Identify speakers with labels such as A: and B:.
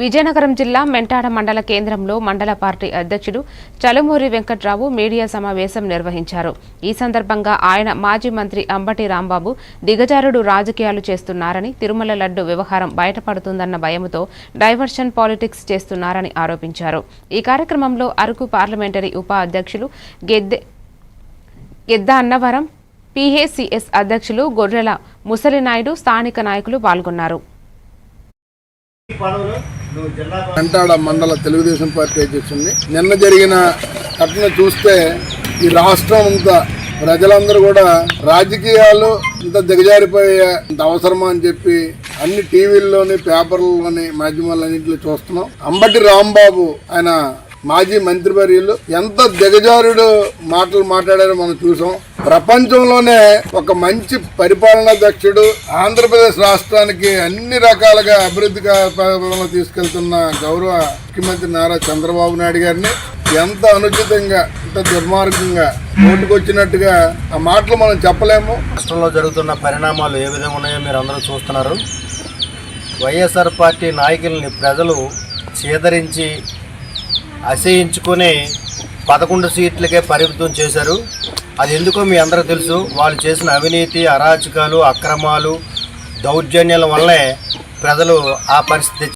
A: విజయనగరం జిల్లా మెంటాడ మండల కేంద్రంలో మండల పార్టీ అధ్యక్షుడు చలుమూరి వెంకట్రావు మీడియా సమావేశం నిర్వహించారు. ఈ సందర్భంగా ఆయన మాజీ మంత్రి అంబటి రాంబాబు దిగజారుడు రాజకీయాలు చేస్తున్నారని తిరుమల లడ్డు వ్యవహారం బయటపడుతుందన్న భయంతో డైవర్షన్ పాలిటిక్స్ చేస్తున్నారని ఆరోపించారు. ఈ కార్యక్రమంలో అరకు పార్లమెంటరీ ఉప అధ్యక్షులు గెద్దె గెద్ద అన్నవరం పిహెసిఎస్ అధ్యక్షులు గొర్రెల ముసలినాయుడు స్థానిక నాయకులు పాల్గొన్నారు.
B: వెంటాడ మండల తెలుగుదేశం పార్టీ అధ్యక్షుడిని. నిన్న జరిగిన ఘటన చూస్తే ఈ రాష్ట్రం అంతా ప్రజలందరూ కూడా రాజకీయాలు ఇంత దిగజారిపోయే ఇంత అవసరమా అని చెప్పి అన్ని టీవీల్లోని పేపర్లలోని మాధ్యమాలన్నింటిలో చూస్తున్నాం. అంబటి రాంబాబు ఆయన మాజీ మంత్రివర్యులు ఎంత దిగజారుడు మాటలు మాట్లాడారో మనం చూసాం. ప్రపంచంలోనే ఒక మంచి పరిపాలనా దక్షుడు ఆంధ్రప్రదేశ్ రాష్ట్రానికి అన్ని రకాలుగా అభివృద్ధి తీసుకెళ్తున్న గౌరవ ముఖ్యమంత్రి నారా చంద్రబాబు నాయుడు గారిని ఎంత అనుచితంగా ఎంత దుర్మార్గంగా ఓటుకొచ్చినట్టుగా ఆ మాటలు మనం చెప్పలేము.
C: రాష్ట్రంలో జరుగుతున్న పరిణామాలు ఏ విధంగా ఉన్నాయో మీరు అందరూ చూస్తున్నారు. వైఎస్ఆర్ పార్టీ నాయకుల్ని ప్రజలు చేదరించి అసహించుకుని పదకొండు సీట్లకే పరిమితం చేశారు. అది ఎందుకో మీ అందరూ తెలుసు. వాళ్ళు చేసిన అవినీతి అరాచకాలు అక్రమాలు దౌర్జన్యాల వల్లే ప్రజలు ఆ పరిస్థితి